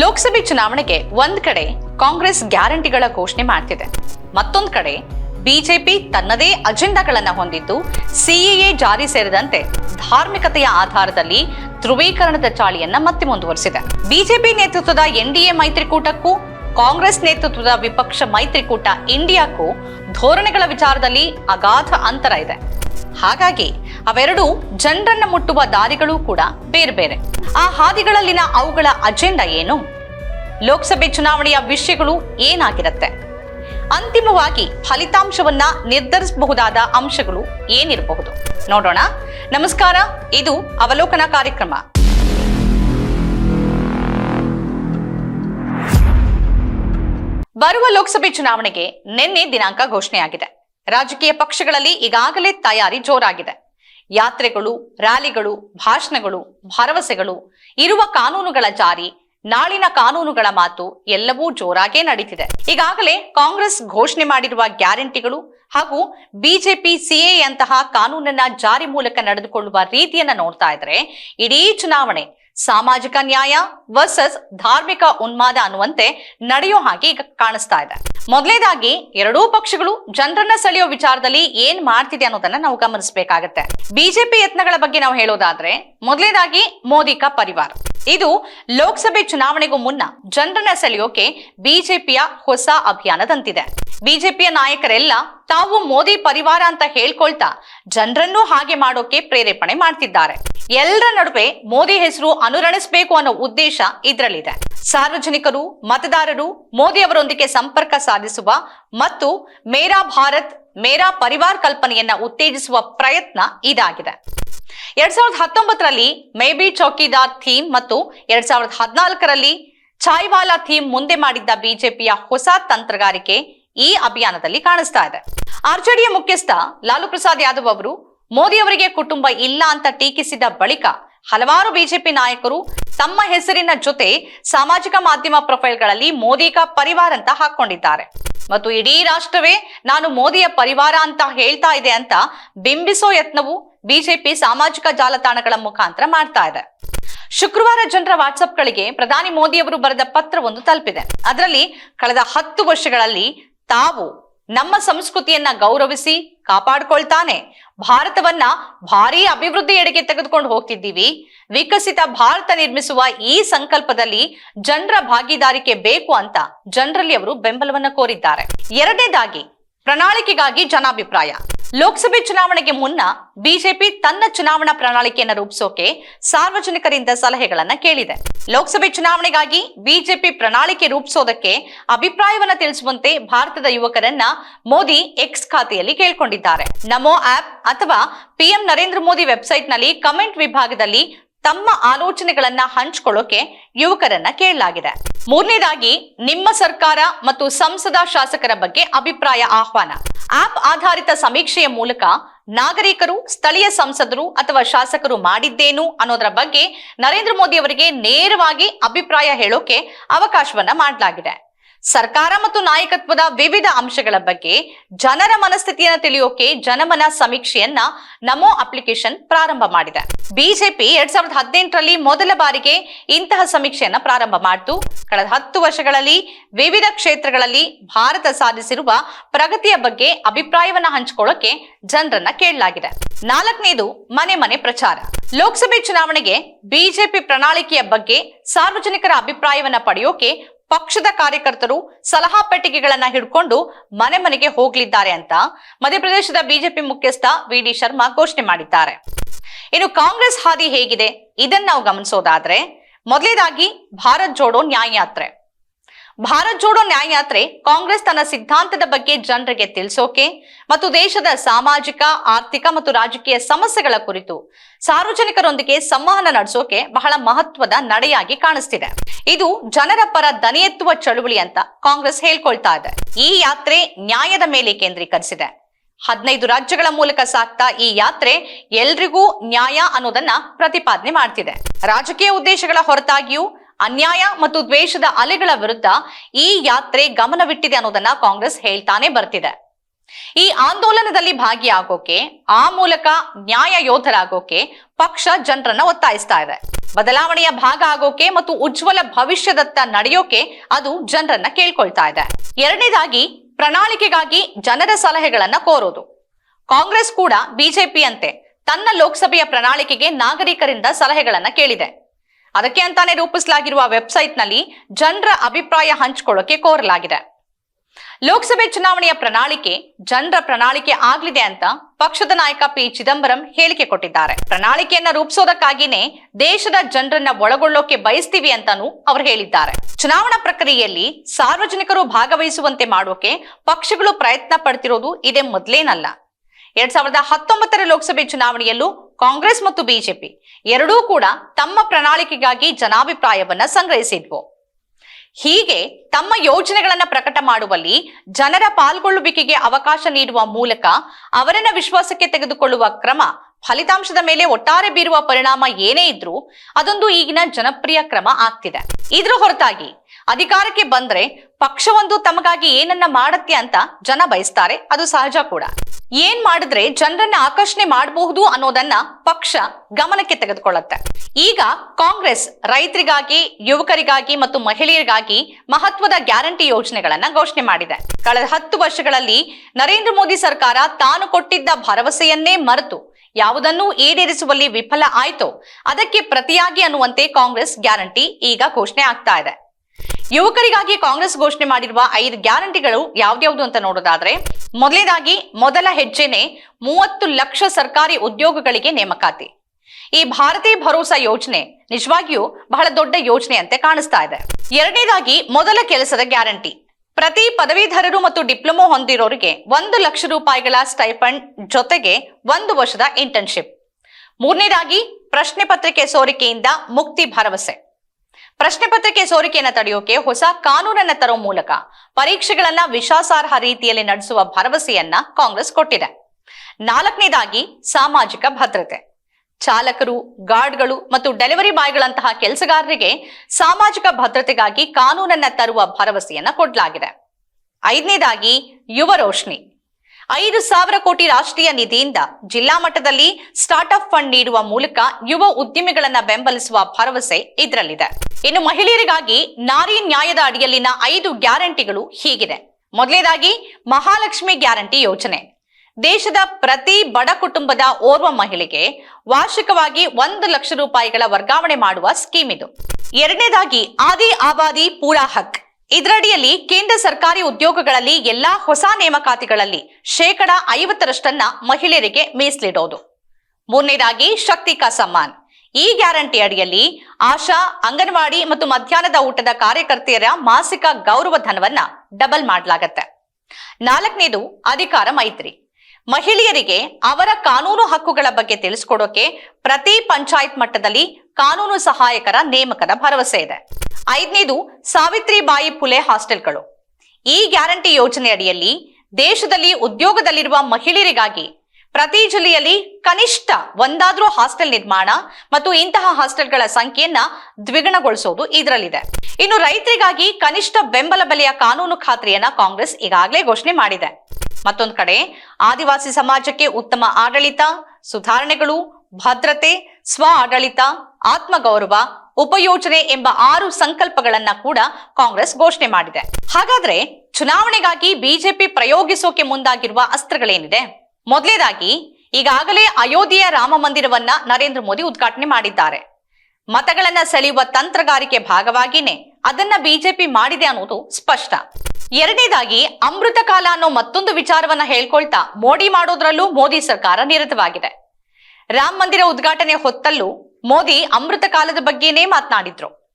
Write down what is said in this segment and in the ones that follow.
ಲೋಕಸಭೆ ಚುನಾವಣೆಗೆ ಒಂದ್ ಕಡೆ ಕಾಂಗ್ರೆಸ್ ಗ್ಯಾರಂಟಿಗಳ ಘೋಷಣೆ ಮಾಡ್ತಿದೆ. ಮತ್ತೊಂದ್ ಕಡೆ ಬಿಜೆಪಿ ತನ್ನದೇ ಅಜೆಂಡಾಗಳನ್ನು ಹೊಂದಿದ್ದು ಸಿಎಎ ಜಾರಿ ಸೇರಿದಂತೆ ಧಾರ್ಮಿಕತೆಯ ಆಧಾರದಲ್ಲಿ ಧ್ರುವೀಕರಣದ ಚಾಳಿಯನ್ನ ಮತ್ತೆ ಮುಂದುವರಿಸಿದೆ. ಬಿಜೆಪಿ ನೇತೃತ್ವದ ಎನ್ಡಿಎ ಮೈತ್ರಿಕೂಟಕ್ಕೂ ಕಾಂಗ್ರೆಸ್ ನೇತೃತ್ವದ ವಿಪಕ್ಷ ಮೈತ್ರಿಕೂಟ ಇಂಡಿಯಾಕ್ಕೂ ಧೋರಣೆಗಳ ವಿಚಾರದಲ್ಲಿ ಅಗಾಧ ಅಂತರ ಇದೆ. ಹಾಗಾಗಿ ಅವೆರಡೂ ಜನರನ್ನ ಮುಟ್ಟುವ ದಾರಿಗಳು ಕೂಡ ಬೇರೆ ಬೇರೆ. ಆ ಹಾದಿಗಳಲ್ಲಿನ ಅವುಗಳ ಅಜೆಂಡಾ ಏನು? ಲೋಕಸಭೆ ಚುನಾವಣೆಯ ವಿಷಯಗಳು ಏನಾಗಿರುತ್ತೆ? ಅಂತಿಮವಾಗಿ ಫಲಿತಾಂಶವನ್ನ ನಿರ್ಧರಿಸಬಹುದಾದ ಅಂಶಗಳು ಏನಿರಬಹುದು? ನೋಡೋಣ. ನಮಸ್ಕಾರ, ಇದು ಅವಲೋಕನ ಕಾರ್ಯಕ್ರಮ. ಬರುವ ಲೋಕಸಭೆ ಚುನಾವಣೆಗೆ ನಿನ್ನೆ ದಿನಾಂಕ ಘೋಷಣೆಯಾಗಿದೆ. ರಾಜಕೀಯ ಪಕ್ಷಗಳಲ್ಲಿ ಈಗಾಗಲೇ ತಯಾರಿ ಜೋರಾಗಿದೆ. ಯಾತ್ರೆಗಳು ರ್ಯಾಲಿಗಳು ಭಾಷಣಗಳು, ಭರವಸೆಗಳು ಇರುವ ಕಾನೂನುಗಳ ಜಾರಿ, ನಾಳಿನ ಕಾನೂನುಗಳ ಮಾತು ಎಲ್ಲವೂ ಜೋರಾಗೇ ನಡೀತಿದೆ. ಈಗಾಗಲೇ ಕಾಂಗ್ರೆಸ್ ಘೋಷಣೆ ಮಾಡಿರುವ ಗ್ಯಾರಂಟಿಗಳು ಹಾಗೂ ಬಿಜೆಪಿ, ಸಿಎ ಅಂತಹ ಕಾನೂನನ್ನ ಜಾರಿ ಮೂಲಕ ನಡೆದುಕೊಳ್ಳುವ ರೀತಿಯನ್ನ ನೋಡ್ತಾ ಇದ್ರೆ ಇಡೀ ಚುನಾವಣೆ ಸಾಮಾಜಿಕ ನ್ಯಾಯ ವರ್ಸಸ್ ಧಾರ್ಮಿಕ ಉನ್ಮಾದ ಅನ್ನುವಂತೆ ನಡೆಯೋ ಹಾಗೆ ಈಗ ಕಾಣಿಸ್ತಾ ಇದೆ. ಮೊದಲೇದಾಗಿ ಎರಡೂ ಪಕ್ಷಗಳು ಜನರನ್ನ ಸೆಳೆಯೋ ವಿಚಾರದಲ್ಲಿ ಏನ್ ಮಾಡ್ತಿದೆ ಅನ್ನೋದನ್ನ ನಾವು ಗಮನಿಸಬೇಕಾಗತ್ತೆ. ಬಿಜೆಪಿ ಯತ್ನಗಳ ಬಗ್ಗೆ ನಾವು ಹೇಳೋದಾದ್ರೆ, ಮೊದಲೇದಾಗಿ ಮೋದಿ ಕಾ ಪರಿವಾರ. ಇದು ಲೋಕಸಭೆ ಚುನಾವಣೆಗೂ ಮುನ್ನ ಜನರನ್ನ ಸೆಳೆಯೋಕೆ ಬಿಜೆಪಿಯ ಹೊಸ ಅಭಿಯಾನದಂತಿದೆ. ಬಿಜೆಪಿಯ ನಾಯಕರೆಲ್ಲ ತಾವು ಮೋದಿ ಪರಿವಾರ ಅಂತ ಹೇಳ್ಕೊಳ್ತಾ ಜನರನ್ನು ಹಾಗೆ ಮಾಡೋಕೆ ಪ್ರೇರೇಪಣೆ ಮಾಡ್ತಿದ್ದಾರೆ. ಎಲ್ಲರ ನಡುವೆ ಮೋದಿ ಹೆಸರು ಅನುರಣಿಸಬೇಕು ಅನ್ನೋ ಉದ್ದೇಶ ಇದರಲ್ಲಿದೆ. ಸಾರ್ವಜನಿಕರು, ಮತದಾರರು ಮೋದಿ ಅವರೊಂದಿಗೆ ಸಂಪರ್ಕ ಸಾಧಿಸುವ ಮತ್ತು ಮೇರಾ ಭಾರತ್, ಮೇರಾ ಪರಿವಾರ್ ಕಲ್ಪನೆಯನ್ನ ಉತ್ತೇಜಿಸುವ ಪ್ರಯತ್ನ ಇದಾಗಿದೆ. ಎರಡ್ ಸಾವಿರದ ಹತ್ತೊಂಬತ್ತರಲ್ಲಿ ಮೇಬಿ ಚೌಕಿದಾರ್ ಥೀಮ್ ಮತ್ತು ಎರಡ್ ಸಾವಿರದ ಹದಿನಾಲ್ಕರಲ್ಲಿ ಚಾಯ್ವಾಲಾ ಥೀಮ್ ಮುಂದೆ ಮಾಡಿದ್ದ ಬಿಜೆಪಿಯ ಹೊಸ ತಂತ್ರಗಾರಿಕೆ ಈ ಅಭಿಯಾನದಲ್ಲಿ ಕಾಣಿಸ್ತಾ ಇದೆ. ಆರ್ಜೆಡಿಯ ಮುಖ್ಯಸ್ಥ ಲಾಲು ಪ್ರಸಾದ್ ಯಾದವ್ ಅವರು ಮೋದಿ ಅವರಿಗೆ ಕುಟುಂಬ ಇಲ್ಲ ಅಂತ ಟೀಕಿಸಿದ ಬಳಿಕ ಹಲವಾರು ಬಿಜೆಪಿ ನಾಯಕರು ತಮ್ಮ ಹೆಸರಿನ ಜೊತೆ ಸಾಮಾಜಿಕ ಮಾಧ್ಯಮ ಪ್ರೊಫೈಲ್ಗಳಲ್ಲಿ ಮೋದಿ ಕಾ ಪರಿವಾರ ಅಂತ ಹಾಕೊಂಡಿದ್ದಾರೆ. ಮತ್ತು ಇಡೀ ರಾಷ್ಟ್ರವೇ ನಾನು ಮೋದಿಯ ಪರಿವಾರ ಅಂತ ಹೇಳ್ತಾ ಇದೆ ಅಂತ ಬಿಂಬಿಸೋ ಯತ್ನವು ಬಿಜೆಪಿ ಸಾಮಾಜಿಕ ಜಾಲತಾಣಗಳ ಮುಖಾಂತರ ಮಾಡ್ತಾ ಇದೆ. ಶುಕ್ರವಾರ ಜನರ ವಾಟ್ಸಪ್ಗಳಿಗೆ ಪ್ರಧಾನಿ ಮೋದಿ ಅವರು ಬರೆದ ಪತ್ರವೊಂದು ತಲುಪಿದೆ. ಅದರಲ್ಲಿ ಕಳೆದ ಹತ್ತು ವರ್ಷಗಳಲ್ಲಿ ತಾವು ನಮ್ಮ ಸಂಸ್ಕೃತಿಯನ್ನ ಗೌರವಿಸಿ ಕಾಪಾಡ್ಕೊಳ್ತಾನೆ. ಭಾರತವನ್ನ ಭಾರೀ ಅಭಿವೃದ್ಧಿ ಎಡೆಗೆ ತೆಗೆದುಕೊಂಡು ಹೋಗ್ತಿದ್ದೀವಿ. ವಿಕಸಿತ ಭಾರತ ನಿರ್ಮಿಸುವ ಈ ಸಂಕಲ್ಪದಲ್ಲಿ ಜನರ ಭಾಗಿದಾರಿಕೆ ಬೇಕು ಅಂತ ಜನರಲ್ಲಿ ಅವರು ಬೆಂಬಲವನ್ನ ಕೋರಿದ್ದಾರೆ. ಎರಡನೇದಾಗಿ, ಪ್ರಣಾಳಿಕೆಗಾಗಿ ಜನಾಭಿಪ್ರಾಯ. ಲೋಕಸಭೆ ಚುನಾವಣೆಗೆ ಮುನ್ನ ಬಿಜೆಪಿ ತನ್ನ ಚುನಾವಣಾ ಪ್ರಣಾಳಿಕೆಯನ್ನು ರೂಪಿಸೋಕೆ ಸಾರ್ವಜನಿಕರಿಂದ ಸಲಹೆಗಳನ್ನ ಕೇಳಿದೆ. ಲೋಕಸಭೆ ಚುನಾವಣೆಗಾಗಿ ಬಿಜೆಪಿ ಪ್ರಣಾಳಿಕೆ ರೂಪಿಸೋದಕ್ಕೆ ಅಭಿಪ್ರಾಯವನ್ನ ತಿಳಿಸುವಂತೆ ಭಾರತದ ಯುವಕರನ್ನ ಮೋದಿ ಎಕ್ಸ್ ಖಾತೆಯಲ್ಲಿ ಕೇಳಿಕೊಂಡಿದ್ದಾರೆ. ನಮೋ ಆಪ್ ಅಥವಾ ಪಿಎಂ ನರೇಂದ್ರ ಮೋದಿ ವೆಬ್ಸೈಟ್ನಲ್ಲಿ ಕಮೆಂಟ್ ವಿಭಾಗದಲ್ಲಿ ತಮ್ಮ ಆಲೋಚನೆಗಳನ್ನ ಹಂಚ್ಕೊಳ್ಳೋಕೆ ಯುವಕರನ್ನ ಕೇಳಲಾಗಿದೆ. ಮೂರನೇದಾಗಿ, ನಿಮ್ಮ ಸರ್ಕಾರ ಮತ್ತು ಸಂಸದ ಶಾಸಕರ ಬಗ್ಗೆ ಅಭಿಪ್ರಾಯ, ಆಹ್ವಾನ. ಆಪ್ ಆಧಾರಿತ ಸಮೀಕ್ಷೆಯ ಮೂಲಕ ನಾಗರಿಕರು, ಸ್ಥಳೀಯ ಸಂಸದರು ಅಥವಾ ಶಾಸಕರು ಮಾಡಿದ್ದೇನು ಅನ್ನೋದರ ಬಗ್ಗೆ ನರೇಂದ್ರ ಮೋದಿ ಅವರಿಗೆ ನೇರವಾಗಿ ಅಭಿಪ್ರಾಯ ಹೇಳೋಕೆ ಅವಕಾಶವನ್ನ ಮಾಡಲಾಗಿದೆ. ಸರ್ಕಾರ ಮತ್ತು ನಾಯಕತ್ವದ ವಿವಿಧ ಅಂಶಗಳ ಬಗ್ಗೆ ಜನರ ಮನಸ್ಥಿತಿಯನ್ನು ತಿಳಿಯೋಕೆ ಜನಮನ ಸಮೀಕ್ಷೆಯನ್ನ ನಮೋ ಅಪ್ಲಿಕೇಶನ್ ಪ್ರಾರಂಭ ಮಾಡಿದೆ. ಬಿಜೆಪಿ ಎರಡ್ ಸಾವಿರದ ಹದಿನೆಂಟರಲ್ಲಿ ಮೊದಲ ಬಾರಿಗೆ ಇಂತಹ ಸಮೀಕ್ಷೆಯನ್ನ ಪ್ರಾರಂಭ ಮಾಡಿತು. ಕಳೆದ ಹತ್ತು ವರ್ಷಗಳಲ್ಲಿ ವಿವಿಧ ಕ್ಷೇತ್ರಗಳಲ್ಲಿ ಭಾರತ ಸಾಧಿಸಿರುವ ಪ್ರಗತಿಯ ಬಗ್ಗೆ ಅಭಿಪ್ರಾಯವನ್ನ ಹಂಚಿಕೊಳ್ಳೋಕೆ ಜನರನ್ನ ಕೇಳಲಾಗಿದೆ. ನಾಲ್ಕನೇದು ಮನೆ ಮನೆ ಪ್ರಚಾರ. ಲೋಕಸಭೆ ಚುನಾವಣೆಗೆ ಬಿಜೆಪಿ ಪ್ರಣಾಳಿಕೆಯ ಬಗ್ಗೆ ಸಾರ್ವಜನಿಕರ ಅಭಿಪ್ರಾಯವನ್ನ ಪಡೆಯೋಕೆ ಪಕ್ಷದ ಕಾರ್ಯಕರ್ತರು ಸಲಹಾ ಪೆಟ್ಟಿಗೆಗಳನ್ನ ಹಿಡ್ಕೊಂಡು ಮನೆ ಮನೆಗೆ ಹೋಗ್ಲಿದ್ದಾರೆ ಅಂತ ಮಧ್ಯಪ್ರದೇಶದ ಬಿಜೆಪಿ ಮುಖ್ಯಸ್ಥ ವಿ ಡಿ ಶರ್ಮಾ ಘೋಷಣೆ ಮಾಡಿದ್ದಾರೆ. ಇನ್ನು ಕಾಂಗ್ರೆಸ್ ಹಾದಿ ಹೇಗಿದೆ? ಇದನ್ನ ನಾವು ಗಮನಿಸೋದಾದ್ರೆ, ಮೊದಲೇದಾಗಿ ಭಾರತ್ ಜೋಡೋ ನ್ಯಾಯಯಾತ್ರೆ. ಭಾರತ್ ಜೋಡೋ ನ್ಯಾಯಯಾತ್ರೆ ಕಾಂಗ್ರೆಸ್ ತನ್ನ ಸಿದ್ಧಾಂತದ ಬಗ್ಗೆ ಜನರಿಗೆ ತಿಳಿಸೋಕೆ ಮತ್ತು ದೇಶದ ಸಾಮಾಜಿಕ, ಆರ್ಥಿಕ ಮತ್ತು ರಾಜಕೀಯ ಸಮಸ್ಯೆಗಳ ಕುರಿತು ಸಾರ್ವಜನಿಕರೊಂದಿಗೆ ಸಂವಹನ ನಡೆಸೋಕೆ ಬಹಳ ಮಹತ್ವದ ನಡೆಯಾಗಿ ಕಾಣಿಸ್ತಿದೆ. ಇದು ಜನರ ಪರ ದನಿ ಎತ್ತುವ ಚಳುವಳಿ ಅಂತ ಕಾಂಗ್ರೆಸ್ ಹೇಳ್ಕೊಳ್ತಾ ಇದೆ. ಈ ಯಾತ್ರೆ ನ್ಯಾಯದ ಮೇಲೆ ಕೇಂದ್ರೀಕರಿಸಿದೆ. ಹದಿನೈದು ರಾಜ್ಯಗಳ ಮೂಲಕ ಸಾಕ್ತಾ ಈ ಯಾತ್ರೆ ಎಲ್ರಿಗೂ ನ್ಯಾಯ ಅನ್ನೋದನ್ನ ಪ್ರತಿಪಾದನೆ ಮಾಡ್ತಿದೆ. ರಾಜಕೀಯ ಉದ್ದೇಶಗಳ ಹೊರತಾಗಿಯೂ ಅನ್ಯಾಯ ಮತ್ತು ದ್ವೇಷದ ಅಲೆಗಳ ವಿರುದ್ಧ ಈ ಯಾತ್ರೆ ಗಮನವಿಟ್ಟಿದೆ ಅನ್ನೋದನ್ನ ಕಾಂಗ್ರೆಸ್ ಹೇಳ್ತಾನೆ ಬರ್ತಿದೆ. ಈ ಆಂದೋಲನದಲ್ಲಿ ಭಾಗಿಯಾಗೋಕೆ, ಆ ಮೂಲಕ ನ್ಯಾಯ ಯೋಧರಾಗೋಕೆ ಪಕ್ಷ ಜನರನ್ನ ಒತ್ತಾಯಿಸ್ತಾ ಇದೆ. ಬದಲಾವಣೆಯ ಭಾಗ ಆಗೋಕೆ ಮತ್ತು ಉಜ್ವಲ ಭವಿಷ್ಯದತ್ತ ನಡೆಯೋಕೆ ಅದು ಜನರನ್ನ ಕೇಳ್ಕೊಳ್ತಾ ಇದೆ. ಎರಡನೇದಾಗಿ ಪ್ರಣಾಳಿಕೆಗಾಗಿ ಜನರ ಸಲಹೆಗಳನ್ನ ಕೋರೋದು. ಕಾಂಗ್ರೆಸ್ ಕೂಡ ಬಿಜೆಪಿಯಂತೆ ತನ್ನ ಲೋಕಸಭೆಯ ಪ್ರಣಾಳಿಕೆಗೆ ನಾಗರಿಕರಿಂದ ಸಲಹೆಗಳನ್ನ ಕೇಳಿದೆ. ಅದಕ್ಕೆ ಅಂತಾನೆ ರೂಪಿಸಲಾಗಿರುವ ವೆಬ್ಸೈಟ್ನಲ್ಲಿ ಜನರ ಅಭಿಪ್ರಾಯ ಹಂಚಿಕೊಳ್ಳೋಕೆ ಕೋರಲಾಗಿದೆ. ಲೋಕಸಭೆ ಚುನಾವಣೆಯ ಪ್ರಣಾಳಿಕೆ ಜನರ ಪ್ರಣಾಳಿಕೆ ಆಗ್ಲಿದೆ ಅಂತ ಪಕ್ಷದ ನಾಯಕ ಪಿ. ಚಿದಂಬರಂ ಹೇಳಿಕೆ ಕೊಟ್ಟಿದ್ದಾರೆ. ಪ್ರಣಾಳಿಕೆಯನ್ನ ರೂಪಿಸೋದಕ್ಕಾಗಿನೇ ದೇಶದ ಜನರನ್ನ ಒಳಗೊಳ್ಳೋಕೆ ಬಯಸ್ತೀವಿ ಅಂತಾನೂ ಅವರು ಹೇಳಿದ್ದಾರೆ. ಚುನಾವಣಾ ಪ್ರಕ್ರಿಯೆಯಲ್ಲಿ ಸಾರ್ವಜನಿಕರು ಭಾಗವಹಿಸುವಂತೆ ಮಾಡೋಕೆ ಪಕ್ಷಗಳು ಪ್ರಯತ್ನ ಪಡ್ತಿರೋದು ಇದೇ ಮೊದಲೇನಲ್ಲ. ಎರಡ್ ಸಾವಿರದ ಹತ್ತೊಂಬತ್ತರ ಲೋಕಸಭೆ ಚುನಾವಣೆಯಲ್ಲೂ ಕಾಂಗ್ರೆಸ್ ಮತ್ತು ಬಿಜೆಪಿ ಎರಡೂ ಕೂಡ ತಮ್ಮ ಪ್ರಣಾಳಿಕೆಗಾಗಿ ಜನಾಭಿಪ್ರಾಯವನ್ನ ಸಂಗ್ರಹಿಸಿದ್ವು. ಹೀಗೆ ತಮ್ಮ ಯೋಜನೆಗಳನ್ನು ಪ್ರಕಟ ಮಾಡುವಲ್ಲಿ ಜನರ ಪಾಲ್ಗೊಳ್ಳುವಿಕೆಗೆ ಅವಕಾಶ ನೀಡುವ ಮೂಲಕ ಅವರನ್ನ ವಿಶ್ವಾಸಕ್ಕೆ ತೆಗೆದುಕೊಳ್ಳುವ ಕ್ರಮ ಫಲಿತಾಂಶದ ಮೇಲೆ ಒಟ್ಟಾರೆ ಬೀರುವ ಪರಿಣಾಮ ಏನೇ ಇದ್ರೂ ಅದೊಂದು ಈಗಿನ ಜನಪ್ರಿಯ ಕ್ರಮ ಆಗ್ತಿದೆ. ಇದ್ರ ಹೊರತಾಗಿ ಅಧಿಕಾರಕ್ಕೆ ಬಂದ್ರೆ ಪಕ್ಷವೊಂದು ತಮಗಾಗಿ ಏನನ್ನ ಮಾಡತ್ತೆ ಅಂತ ಜನ ಬಯಸ್ತಾರೆ. ಅದು ಸಹಜ ಕೂಡ. ಏನ್ ಮಾಡಿದ್ರೆ ಜನರನ್ನ ಆಕರ್ಷಣೆ ಮಾಡಬಹುದು ಅನ್ನೋದನ್ನ ಪಕ್ಷ ಗಮನಕ್ಕೆ ತೆಗೆದುಕೊಳ್ಳುತ್ತೆ. ಈಗ ಕಾಂಗ್ರೆಸ್ ರೈತರಿಗಾಗಿ, ಯುವಕರಿಗಾಗಿ ಮತ್ತು ಮಹಿಳೆಯರಿಗಾಗಿ ಮಹತ್ವದ ಗ್ಯಾರಂಟಿ ಯೋಜನೆಗಳನ್ನ ಘೋಷಣೆ ಮಾಡಿದೆ. ಕಳೆದ ಹತ್ತು ವರ್ಷಗಳಲ್ಲಿ ನರೇಂದ್ರ ಮೋದಿ ಸರ್ಕಾರ ತಾನು ಕೊಟ್ಟಿದ್ದ ಭರವಸೆಯನ್ನೇ ಮರೆತು ಯಾವುದನ್ನೂ ಈಡೇರಿಸುವಲ್ಲಿ ವಿಫಲ ಆಯ್ತೋ ಅದಕ್ಕೆ ಪ್ರತಿಯಾಗಿ ಅನ್ನುವಂತೆ ಕಾಂಗ್ರೆಸ್ ಗ್ಯಾರಂಟಿ ಈಗ ಘೋಷಣೆ ಆಗ್ತಾ ಇದೆ. ಯುವಕರಿಗಾಗಿ ಕಾಂಗ್ರೆಸ್ ಘೋಷಣೆ ಮಾಡಿರುವ ಐದು ಗ್ಯಾರಂಟಿಗಳು ಯಾವ್ದ್ಯಾವ್ದು ಅಂತ ನೋಡೋದಾದ್ರೆ ಮೊದಲನೇದಾಗಿ ಮೊದಲ ಹೆಜ್ಜೆನೆ ಮೂವತ್ತು ಲಕ್ಷ ಸರ್ಕಾರಿ ಉದ್ಯೋಗಗಳಿಗೆ ನೇಮಕಾತಿ. ಈ ಭಾರತೀಯ ಭರೋಸಾ ಯೋಜನೆ ನಿಜವಾಗಿಯೂ ಬಹಳ ದೊಡ್ಡ ಯೋಜನೆ ಅಂತೆ ಕಾಣಿಸ್ತಾ ಇದೆ. ಎರಡನೇದಾಗಿ ಮೊದಲ ಕೆಲಸದ ಗ್ಯಾರಂಟಿ. ಪ್ರತಿ ಪದವೀಧರರು ಮತ್ತು ಡಿಪ್ಲೊಮೊ ಹೊಂದಿರೋರಿಗೆ ಒಂದು ಲಕ್ಷ ರೂಪಾಯಿಗಳ ಸ್ಟೈಫಂಡ್ ಜೊತೆಗೆ ಒಂದು ವರ್ಷದ ಇಂಟರ್ನ್ಶಿಪ್. ಮೂರನೇದಾಗಿ ಪ್ರಶ್ನೆ ಪತ್ರಿಕೆ ಸೋರಿಕೆಯಿಂದ ಮುಕ್ತಿ ಭರವಸೆ. ಪ್ರಶ್ನೆ ಪತ್ರಿಕೆ ಸೋರಿಕೆಯನ್ನ ತಡೆಯೋಕೆ ಹೊಸ ಕಾನೂನನ್ನ ತರೋ ಮೂಲಕ ಪರೀಕ್ಷೆಗಳನ್ನ ವಿಶ್ವಾಸಾರ್ಹ ರೀತಿಯಲ್ಲಿ ನಡೆಸುವ ಭರವಸೆಯನ್ನ ಕಾಂಗ್ರೆಸ್ ಕೊಟ್ಟಿದೆ. ನಾಲ್ಕನೇದಾಗಿ ಸಾಮಾಜಿಕ ಭದ್ರತೆ. ಚಾಲಕರು, ಗಾರ್ಡ್ಗಳು ಮತ್ತು ಡೆಲಿವರಿ ಬಾಯ್ಗಳಂತಹ ಕೆಲಸಗಾರರಿಗೆ ಸಾಮಾಜಿಕ ಭದ್ರತೆಗಾಗಿ ಕಾನೂನನ್ನ ತರುವ ಭರವಸೆಯನ್ನ ಕೊಡಲಾಗಿದೆ. ಐದನೇದಾಗಿ ಯುವ ರೋಶ್ನಿ. ಐದು ಸಾವಿರ ಕೋಟಿ ರಾಷ್ಟ್ರೀಯ ನಿಧಿಯಿಂದ ಜಿಲ್ಲಾ ಮಟ್ಟದಲ್ಲಿ ಸ್ಟಾರ್ಟ್ಅಪ್ ಫಂಡ್ ನೀಡುವ ಮೂಲಕ ಯುವ ಉದ್ಯಮಿಗಳನ್ನ ಬೆಂಬಲಿಸುವ ಭರವಸೆ ಇದರಲ್ಲಿದೆ. ಇನ್ನು ಮಹಿಳೆಯರಿಗಾಗಿ ನಾರಿ ನ್ಯಾಯದ ಅಡಿಯಲ್ಲಿನ ಐದು ಗ್ಯಾರಂಟಿಗಳು ಹೀಗಿದೆ. ಮೊದಲನೇದಾಗಿ ಮಹಾಲಕ್ಷ್ಮಿ ಗ್ಯಾರಂಟಿ ಯೋಜನೆ. ದೇಶದ ಪ್ರತಿ ಬಡ ಕುಟುಂಬದ ಓರ್ವ ಮಹಿಳೆಗೆ ವಾರ್ಷಿಕವಾಗಿ ಒಂದು ಲಕ್ಷ ರೂಪಾಯಿಗಳ ವರ್ಗಾವಣೆ ಮಾಡುವ ಸ್ಕೀಮ್ ಇದು. ಎರಡನೇದಾಗಿ ಆದಿ ಆಬಾದಿ ಪೂರಾ ಹಕ್. ಇದರಡಿಯಲ್ಲಿ ಕೇಂದ್ರ ಸರ್ಕಾರಿ ಉದ್ಯೋಗಗಳಲ್ಲಿ ಎಲ್ಲಾ ಹೊಸ ನೇಮಕಾತಿಗಳಲ್ಲಿ ಶೇಕಡ ಐವತ್ತರಷ್ಟನ್ನ ಮಹಿಳೆಯರಿಗೆ ಮೀಸಲಿಡೋದು. ಮೂರನೇದಾಗಿ ಶಕ್ತಿ ಕಾ ಸಮ್ಮಾನ್. ಈ ಗ್ಯಾರಂಟಿ ಅಡಿಯಲ್ಲಿ ಆಶಾ, ಅಂಗನವಾಡಿ ಮತ್ತು ಮಧ್ಯಾಹ್ನದ ಊಟದ ಕಾರ್ಯಕರ್ತೆಯರ ಮಾಸಿಕ ಗೌರವ ಧನವನ್ನ ಡಬಲ್ ಮಾಡಲಾಗತ್ತೆ. ನಾಲ್ಕನೇದು ಅಧಿಕಾರ ಮೈತ್ರಿ. ಮಹಿಳೆಯರಿಗೆ ಅವರ ಕಾನೂನು ಹಕ್ಕುಗಳ ಬಗ್ಗೆ ತಿಳಿಸ್ಕೊಡೋಕೆ ಪ್ರತಿ ಪಂಚಾಯತ್ ಮಟ್ಟದಲ್ಲಿ ಕಾನೂನು ಸಹಾಯಕರ ನೇಮಕದ ಭರವಸೆ ಇದೆ. ಐದನೇದು ಸಾವಿತ್ರಿಬಾಯಿ ಪುಲೆ ಹಾಸ್ಟೆಲ್ಗಳು. ಈ ಗ್ಯಾರಂಟಿ ಯೋಜನೆ ಅಡಿಯಲ್ಲಿ ದೇಶದಲ್ಲಿ ಉದ್ಯೋಗದಲ್ಲಿರುವ ಮಹಿಳೆಯರಿಗಾಗಿ ಪ್ರತಿ ಜಿಲ್ಲೆಯಲ್ಲಿ ಕನಿಷ್ಠ ಒಂದಾದ್ರೂ ಹಾಸ್ಟೆಲ್ ನಿರ್ಮಾಣ ಮತ್ತು ಇಂತಹ ಹಾಸ್ಟೆಲ್ಗಳ ಸಂಖ್ಯೆಯನ್ನ ದ್ವಿಗುಣಗೊಳಿಸೋದು ಇದರಲ್ಲಿದೆ. ಇನ್ನು ರೈತರಿಗಾಗಿ ಕನಿಷ್ಠ ಬೆಂಬಲ ಬೆಲೆಯ ಕಾನೂನು ಖಾತ್ರಿಯನ್ನ ಕಾಂಗ್ರೆಸ್ ಈಗಾಗಲೇ ಘೋಷಣೆ ಮಾಡಿದೆ. ಮತ್ತೊಂದು ಕಡೆ, ಆದಿವಾಸಿ ಸಮಾಜಕ್ಕೆ ಉತ್ತಮ ಆಡಳಿತ, ಸುಧಾರಣೆಗಳು, ಭದ್ರತೆ ಸ್ವ ಆಡಳಿತ, ಆತ್ಮಗೌರವ, ಉಪಯೋಜನೆ ಎಂಬ ಆರು ಸಂಕಲ್ಪಗಳನ್ನ ಕೂಡ ಕಾಂಗ್ರೆಸ್ ಘೋಷಣೆ ಮಾಡಿದೆ. ಹಾಗಾದ್ರೆ ಚುನಾವಣೆಗಾಗಿ ಬಿಜೆಪಿ ಪ್ರಯೋಗಿಸೋಕೆ ಮುಂದಾಗಿರುವ ಅಸ್ತ್ರಗಳೇನಿದೆ? ಮೊದಲೇದಾಗಿ, ಈಗಾಗಲೇ ಅಯೋಧ್ಯೆಯ ರಾಮ ಮಂದಿರವನ್ನ ನರೇಂದ್ರ ಮೋದಿ ಉದ್ಘಾಟನೆ ಮಾಡಿದ್ದಾರೆ. ಮತಗಳನ್ನ ಸೆಳೆಯುವ ತಂತ್ರಗಾರಿಕೆ ಭಾಗವಾಗಿನೇ ಅದನ್ನ ಬಿಜೆಪಿ ಮಾಡಿದೆ ಅನ್ನೋದು ಸ್ಪಷ್ಟ. ಎರಡನೇದಾಗಿ, ಅಮೃತ ಕಾಲ ಅನ್ನೋ ಮತ್ತೊಂದು ವಿಚಾರವನ್ನ ಹೇಳ್ಕೊಳ್ತಾ ಮೋಡಿ ಮಾಡೋದ್ರಲ್ಲೂ ಮೋದಿ ಸರ್ಕಾರ ನಿರತವಾಗಿದೆ. ರಾಮ ಮಂದಿರ ಉದ್ಘಾಟನೆ ಹೊತ್ತಲ್ಲೂ ಮೋದಿ ಅಮೃತ ಕಾಲದ ಬಗ್ಗೆನೇ ಮಾತನಾಡಿದ್ರು.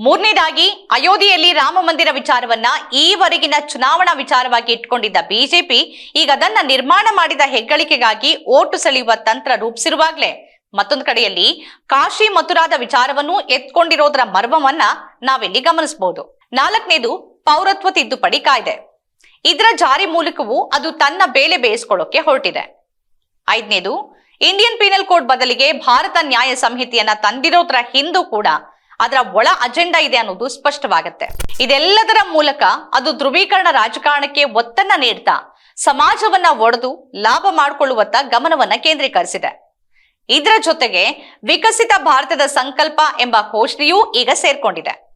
ಮೂರನೇದಾಗಿ, ಅಯೋಧ್ಯೆಯಲ್ಲಿ ರಾಮ ಮಂದಿರ ವಿಚಾರವನ್ನ ಈವರೆಗಿನ ಚುನಾವಣಾ ವಿಚಾರವಾಗಿ ಇಟ್ಕೊಂಡಿದ್ದ ಬಿಜೆಪಿ ಈಗ ಅದನ್ನ ನಿರ್ಮಾಣ ಮಾಡಿದ ಹೆಗ್ಗಳಿಕೆಗಾಗಿ ಓಟು ಸೆಳೆಯುವ ತಂತ್ರ ರೂಪಿಸಿರುವಾಗ್ಲೇ. ಮತ್ತೊಂದು ಕಡೆಯಲ್ಲಿ, ಕಾಶಿ ಮಥುರಾದ ವಿಚಾರವನ್ನು ಎತ್ಕೊಂಡಿರೋದರ ಮರ್ಮವನ್ನ ನಾವಿಲ್ಲಿ ಗಮನಿಸಬಹುದು ನಾಲ್ಕನೇದು, ಪೌರತ್ವ ತಿದ್ದುಪಡಿ ಕಾಯ್ದೆ. ಇದರ ಜಾರಿ ಮೂಲಕವೂ ಅದು ತನ್ನ ಬೇಲೆ ಬೇಯಿಸ್ಕೊಳ್ಳೋಕೆ ಹೊರಟಿದೆ. ಐದನೇದು ಇಂಡಿಯನ್ ಪೀನಲ್ ಕೋಡ್ ಬದಲಿಗೆ ಭಾರತ ನ್ಯಾಯ ಸಂಹಿತೆಯನ್ನ ತಂದಿರೋದ್ರ ಹಿಂದೂ ಕೂಡ ಅದರ ಒಳ ಅಜೆಂಡಾ ಇದೆ ಅನ್ನೋದು ಸ್ಪಷ್ಟವಾಗುತ್ತೆ. ಇದೆಲ್ಲದರ ಮೂಲಕ ಅದು ಧ್ರುವೀಕರಣ ರಾಜಕಾರಣಕ್ಕೆ ಒತ್ತನ್ನ ನೀಡ್ತಾ ಸಮಾಜವನ್ನ ಒಡೆದು ಲಾಭ ಮಾಡಿಕೊಳ್ಳುವತ್ತ ಗಮನವನ್ನ ಕೇಂದ್ರೀಕರಿಸಿದೆ. ಇದರ ಜೊತೆಗೆ ವಿಕಸಿತ ಭಾರತದ ಸಂಕಲ್ಪ ಎಂಬ ಘೋಷಣೆಯೂ ಈಗ ಸೇರ್ಕೊಂಡಿದೆ.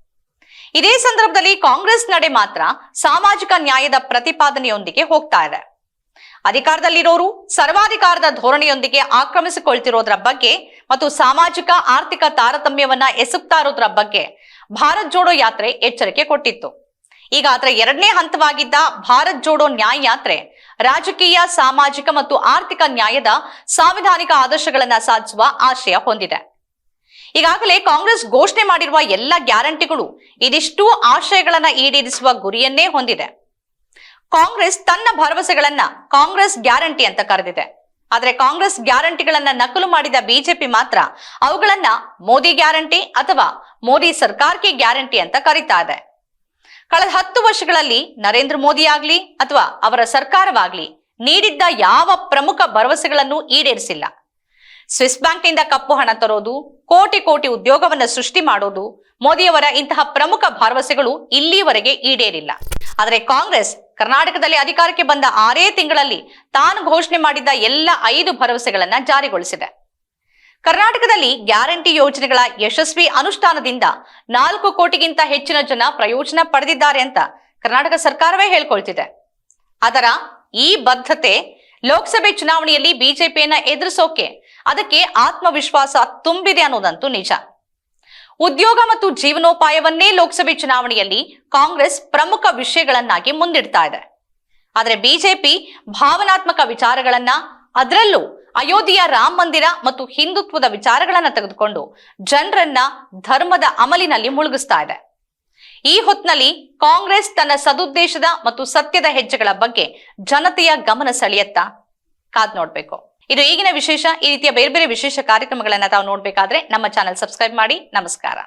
ಇದೇ ಸಂದರ್ಭದಲ್ಲಿ ಕಾಂಗ್ರೆಸ್ ನಡೆ ಮಾತ್ರ ಸಾಮಾಜಿಕ ನ್ಯಾಯದ ಪ್ರತಿಪಾದನೆಯೊಂದಿಗೆ ಹೋಗ್ತಾ ಇದೆ. ಅಧಿಕಾರದಲ್ಲಿರೋರು ಸರ್ವಾಧಿಕಾರದ ಧೋರಣೆಯೊಂದಿಗೆ ಆಕ್ರಮಿಸಿಕೊಳ್ತಿರೋದ್ರ ಬಗ್ಗೆ ಮತ್ತು ಸಾಮಾಜಿಕ, ಆರ್ಥಿಕ ತಾರತಮ್ಯವನ್ನ ಎಸಗ್ತಾ ಇರೋದ್ರ ಬಗ್ಗೆ ಭಾರತ್ ಜೋಡೋ ಯಾತ್ರೆ ಎಚ್ಚರಿಕೆ ಕೊಟ್ಟಿತ್ತು. ಈಗ ಅದರ ಎರಡನೇ ಹಂತವಾಗಿದ್ದ ಭಾರತ್ ಜೋಡೋ ನ್ಯಾಯ ಯಾತ್ರೆ ರಾಜಕೀಯ, ಸಾಮಾಜಿಕ ಮತ್ತು ಆರ್ಥಿಕ ನ್ಯಾಯದ ಸಾಂವಿಧಾನಿಕ ಆದರ್ಶಗಳನ್ನ ಸಾಧಿಸುವ ಆಶಯ ಹೊಂದಿದೆ. ಈಗಾಗಲೇ ಕಾಂಗ್ರೆಸ್ ಘೋಷಣೆ ಮಾಡಿರುವ ಎಲ್ಲ ಗ್ಯಾರಂಟಿಗಳು ಇದಿಷ್ಟು ಆಶಯಗಳನ್ನ ಈಡೇರಿಸುವ ಗುರಿಯನ್ನೇ ಹೊಂದಿದೆ. ಕಾಂಗ್ರೆಸ್ ತನ್ನ ಭರವಸೆಗಳನ್ನ ಕಾಂಗ್ರೆಸ್ ಗ್ಯಾರಂಟಿ ಅಂತ ಕರೆದಿದೆ. ಆದ್ರೆ ಕಾಂಗ್ರೆಸ್ ಗ್ಯಾರಂಟಿಗಳನ್ನ ನಕಲು ಮಾಡಿದ ಬಿಜೆಪಿ ಮಾತ್ರ ಅವುಗಳನ್ನ ಮೋದಿ ಗ್ಯಾರಂಟಿ ಅಥವಾ ಮೋದಿ ಸರ್ಕಾರಕ್ಕೆ ಗ್ಯಾರಂಟಿ ಅಂತ ಕರೀತಾ ಇದೆ. ಕಳೆದ ಹತ್ತು ವರ್ಷಗಳಲ್ಲಿ ನರೇಂದ್ರ ಮೋದಿ ಆಗ್ಲಿ ಅಥವಾ ಅವರ ಸರ್ಕಾರವಾಗ್ಲಿ ನೀಡಿದ್ದ ಯಾವ ಪ್ರಮುಖ ಭರವಸೆಗಳನ್ನು ಈಡೇರಿಸಿಲ್ಲ. ಸ್ವಿಸ್ ಬ್ಯಾಂಕ್ನಿಂದ ಕಪ್ಪು ಹಣ ತರೋದು, ಕೋಟಿ ಕೋಟಿ ಉದ್ಯೋಗವನ್ನು ಸೃಷ್ಟಿ ಮಾಡೋದು, ಮೋದಿಯವರ ಇಂತಹ ಪ್ರಮುಖ ಭರವಸೆಗಳು ಇಲ್ಲಿಯವರೆಗೆ ಈಡೇರಿಲ್ಲ. ಆದರೆ ಕಾಂಗ್ರೆಸ್ ಕರ್ನಾಟಕದಲ್ಲಿ ಅಧಿಕಾರಕ್ಕೆ ಬಂದ ಆರೇ ತಿಂಗಳಲ್ಲಿ ತಾನು ಘೋಷಣೆ ಮಾಡಿದ್ದ ಎಲ್ಲ ಐದು ಭರವಸೆಗಳನ್ನ ಜಾರಿಗೊಳಿಸಿದೆ. ಕರ್ನಾಟಕದಲ್ಲಿ ಗ್ಯಾರಂಟಿ ಯೋಜನೆಗಳ ಯಶಸ್ವಿ ಅನುಷ್ಠಾನದಿಂದ ನಾಲ್ಕು ಕೋಟಿಗಿಂತ ಹೆಚ್ಚಿನ ಜನ ಪ್ರಯೋಜನ ಪಡೆದಿದ್ದಾರೆ ಅಂತ ಕರ್ನಾಟಕ ಸರ್ಕಾರವೇ ಹೇಳ್ಕೊಳ್ತಿದೆ. ಅದರ ಈ ಬದ್ಧತೆ ಲೋಕಸಭೆ ಚುನಾವಣೆಯಲ್ಲಿ ಬಿಜೆಪಿಯನ್ನ ಎದುರಿಸೋಕೆ ಅದಕ್ಕೆ ಆತ್ಮವಿಶ್ವಾಸ ತುಂಬಿದೆ ಅನ್ನೋದಂತೂ ನಿಜ. ಉದ್ಯೋಗ ಮತ್ತು ಜೀವನೋಪಾಯವನ್ನೇ ಲೋಕಸಭೆ ಚುನಾವಣೆಯಲ್ಲಿ ಕಾಂಗ್ರೆಸ್ ಪ್ರಮುಖ ವಿಷಯಗಳನ್ನಾಗಿ ಮುಂದಿಡ್ತಾ ಇದೆ. ಆದರೆ ಬಿಜೆಪಿ ಭಾವನಾತ್ಮಕ ವಿಚಾರಗಳನ್ನ ಅದರಲ್ಲೂ ಅಯೋಧ್ಯೆಯ ರಾಮ ಮಂದಿರ ಮತ್ತು ಹಿಂದುತ್ವದ ವಿಚಾರಗಳನ್ನ ತೆಗೆದುಕೊಂಡು ಜನರನ್ನ ಧರ್ಮದ ಅಮಲಿನಲ್ಲಿ ಮುಳುಗಿಸ್ತಾ ಇದೆ. ಈ ಹೊತ್ತಿನಲ್ಲಿ ಕಾಂಗ್ರೆಸ್ ತನ್ನ ಸದುದ್ದೇಶದ ಮತ್ತು ಸತ್ಯದ ಹೆಜ್ಜೆಗಳ ಬಗ್ಗೆ ಜನತೆಯ ಗಮನ ಸೆಳೆಯತ್ತಾ ಕಾದ್ ನೋಡ್ಬೇಕು. ಇದು ಈಗಿನ ವಿಶೇಷ, ಈ ರೀತಿಯ ಬೇರೆ ಬೇರೆ ವಿಶೇಷ ಕಾರ್ಯಕ್ರಮಗಳನ್ನ ತಾವು ನೋಡ್ಬೇಕಾದ್ರೆ ನಮ್ಮ ಚಾನೆಲ್ ಸಬ್ಸ್ಕ್ರೈಬ್ ಮಾಡಿ. ನಮಸ್ಕಾರ.